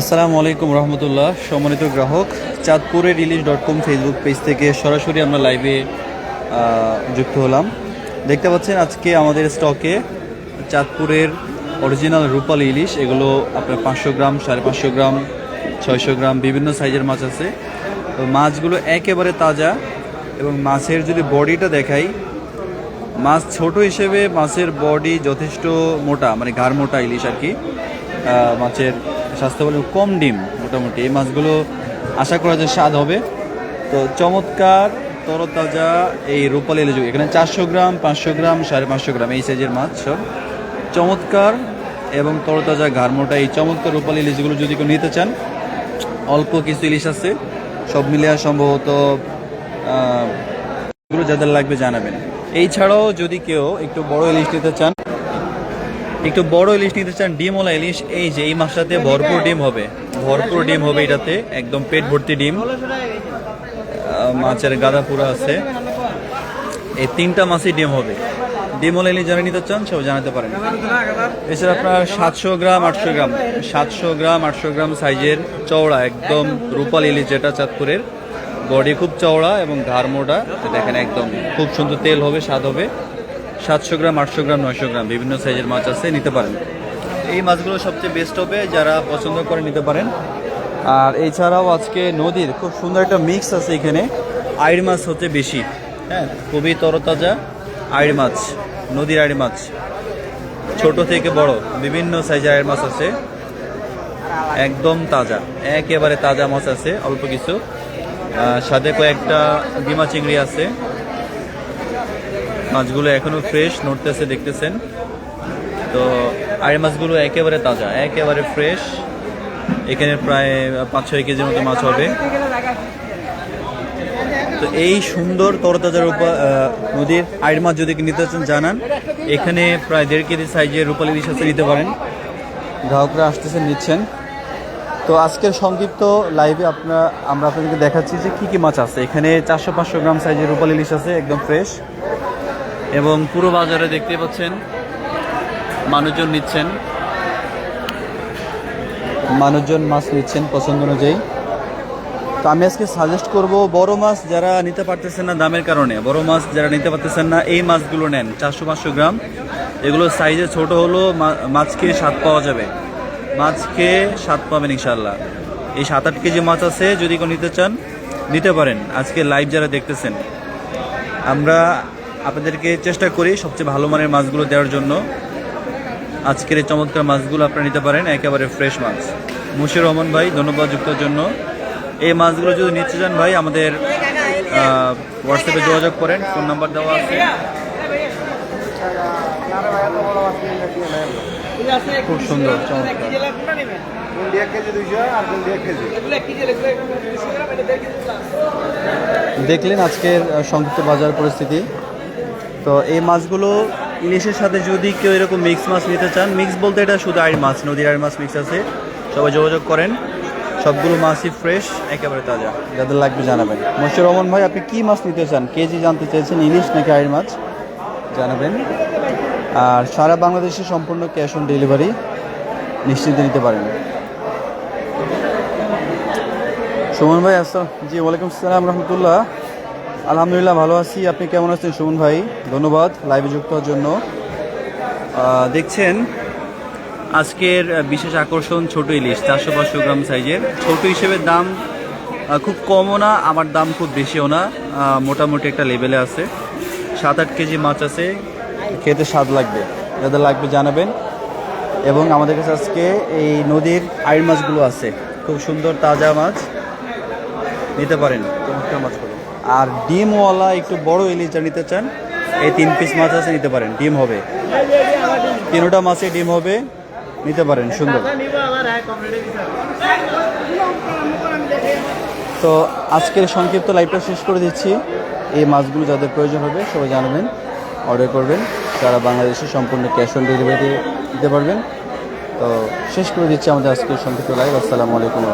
আসসালামু আলাইকুম রহমতুল্লাহ, সম্মানিত গ্রাহক। চাঁদপুরের Ilish dot com Facebook page থেকে সরাসরি আমরা লাইভে যুক্ত হলাম। দেখতে পাচ্ছেন আজকে আমাদের স্টকে চাঁদপুরের অরিজিনাল রূপাল ইলিশ এগুলো আপনার পাঁচশো গ্রাম, সাড়ে পাঁচশো গ্রাম, ছয়শো গ্রাম, বিভিন্ন সাইজের মাছ আছে। তো মাছগুলো একেবারে তাজা এবং মাছের যদি বডিটা দেখাই, মাছ ছোট হিসেবে মাছের বডি যথেষ্ট মোটা মানে ঘাড় মোটা ইলিশ আর কি মাছের স্বাস্থ্য বলে কম ডিম মোটামুটি। এই মাছগুলো আশা করা যায় স্বাদ হবে। তো চমৎকার, তরতাজা এই রূপালি ইলিশ এখানে চারশো গ্রাম, পাঁচশো গ্রাম, সাড়ে পাঁচশো গ্রাম এই সাইজের মাছ সব। চমৎকার এবং তরতাজা ঘাড় মোটা এই চমৎকার রূপালি ইলিশগুলো যদি কেউ নিতে চান, অল্প কিছু ইলিশ আছে। সব মিলিয়ে সম্ভবত যাদের লাগবে জানাবেন। এই ছাড়াও যদি কেউ একটু বড় ইলিশ নিতে চান একটু বড় ইলিশ নিতে চান ডিমওয়ালা ইলিশ, এই যে এই মাছটাতে ভরপুর ডিম হবে। ভরপুর ডিম হবে এটাতে, একদম পেট ভর্তি ডিম। মাছের গাদা পুরো আছে। এই তিনটা মাছই ডিম হবে। ডিমওয়ালা ইলিশ যারা নিতে চান সব জানাতে পারেন। এছাড়া আপনার সাতশো গ্রাম, আটশো গ্রাম, সাতশো গ্রাম, আটশো গ্রাম সাইজের চওড়া, একদম রূপাল ইলিশ যেটা চাঁদপুরের। বডি খুব চওড়া এবং ঘাড় মোটা। দেখেন একদম খুব সুন্দর তেল হবে, স্বাদ হবে। সাতশো গ্রাম, আটশো গ্রাম, নয়শো গ্রাম বিভিন্ন সাইজের মাছ আছে, নিতে পারেন। এই মাছগুলো সবচেয়ে বেস্ট হবে যারা পছন্দ করে নিতে পারেন। আর এছাড়াও আজকে নদীর খুব সুন্দর একটা মিক্স আছে এখানে। আইড় মাছ হচ্ছে বেশি হ্যাঁ খুবই তরতাজা আইড় মাছ, নদীর আইড় মাছ। ছোট থেকে বড়, বিভিন্ন সাইজের আয়ের মাছ আছে। একদম তাজা, একেবারে তাজা মাছ আছে, অল্প কিছু। সাথে কয়েকটা ডিমা চিংড়ি আছে। মাছগুলো এখনও ফ্রেশ নড়তেছে, দেখতেছেন। তো আয়ের মাছগুলো একেবারে তাজা, একেবারে ফ্রেশ এখানে প্রায় পাঁচ, ছয় কেজির মতো মাছ হবে। তো এই সুন্দর তরতাজার উপর নদীর আইড় মাছ যদি নিতে চান, জানান। এখানে প্রায় দেড় কেজি সাইজের রূপালী ইলিশ আছে, নিতে পারেন। গ্রাহকরা আসতেছেন নিচ্ছেন। তো আজকের সংক্ষিপ্ত লাইভে আপনার আমরা আপনাদেরকে দেখাচ্ছি যে কী কী মাছ আছে। এখানে চারশো পাঁচশো গ্রাম সাইজের রূপালী ইলিশ আছে, একদম ফ্রেশ এবং পুরো বাজারে দেখতে পাচ্ছেন, মানুষজন নিচ্ছেন। মানুষজন মাছ নিচ্ছেন পছন্দ অনুযায়ী। তো আমি আজকে সাজেস্ট করব, বড় মাছ যারা নিতে পারতেছেন না দামের কারণে, বড় মাছ যারা নিতে পারতেছেন না, এই মাছগুলো নেন, চারশো পাঁচশো গ্রাম। এগুলো সাইজে ছোট হলো মা- মাছ খেয়ে স্বাদ পাওয়া যাবে। মাছ খেয়ে স্বাদ পাবেন ইনশাল্লাহ এই সাত আট কেজি মাছ আছে, যদি কেউ নিতে চান, নিতে পারেন। আজকে লাইভ যারা দেখতেছেন, আমরা আপনাদেরকে চেষ্টা করি সবচেয়ে ভালো মানের মাছগুলো দেওয়ার জন্য। আজকের এই চমৎকার মাছগুলো আপনারা নিতে পারেন, একেবারে ফ্রেশ মাছ। মুশির রহমান ভাই, ধন্যবাদ যুক্তর জন্য। এই মাছগুলো যদি নিতে চান ভাই, আমাদের হোয়াটসঅ্যাপে যোগাযোগ করেন ফোন নাম্বার দেওয়া আছে। খুব সুন্দর দেখলেন আজকের সংযুক্ত বাজার পরিস্থিতি। তো এই মাছগুলো ইলিশের সাথে যদি কেউ এরকম মিক্স মাছ নিতে চান মিক্স বলতে এটা শুধু আইড় মাছ নদীর আইড় মাছ মিক্স আছে। সবাই যোগাযোগ করেন। সবগুলো মাছই ফ্রেশ একেবারে তাজা। যাদের লাগবে জানাবেন। মশিউর রহমান ভাই আপনি কি মাছ নিতে চান? কেজি জানতে চেয়েছেন ইলিশ নাকি আইড় মাছ? জানাবেন। আর সারা বাংলাদেশে সম্পূর্ণ ক্যাশ অন ডেলিভারি নিশ্চিন্তে নিতে পারেন। সুমন ভাই আসসালাম জি, ওয়ালাইকুম আসসালাম রহমতুল্লাহ। আলহামদুলিল্লাহ ভালো আছি। আপনি কেমন আছেন সুমন ভাই? ধন্যবাদ লাইভে যুক্ত হওয়ার জন্য। দেখছেন, আজকের বিশেষ আকর্ষণ ছোট ইলিশ, চারশো পাঁচশো গ্রাম সাইজের। ছোট হিসেবে দাম খুব কমও না, আমার দাম খুব বেশিও না। মোটামুটি একটা লেভেলে আছে। সাত আট কেজি মাছ আছে। খেতে স্বাদ লাগবে। যাদের লাগবে জানাবেন। এবং আমাদের কাছে আজকে এই নদীর আইড় মাছগুলো আছে। খুব সুন্দর তাজা মাছ। নিতে পারেন। চমৎকার মাছগুলো আর ডিমওয়ালা একটু বড় ইলিশটা নিতে চান এই তিন পিস মাছ আছে নিতে পারেন। ডিম হবে। তিনোটা মাছে ডিম হবে। নিতে পারেন সুন্দর। তো আজকের সংক্ষিপ্ত লাইভটা শেষ করে দিচ্ছি। এই মাছগুলো যাদের প্রয়োজন হবে সবাই জানাবেন। অর্ডার করবেন। তারা বাংলাদেশে সম্পূর্ণ ক্যাশ অন ডেলিভারি দিতে পারবেন। তো শেষ করে দিচ্ছি আমাদের আজকের সংক্ষিপ্ত লাইভ আসসালামু আলাইকুম।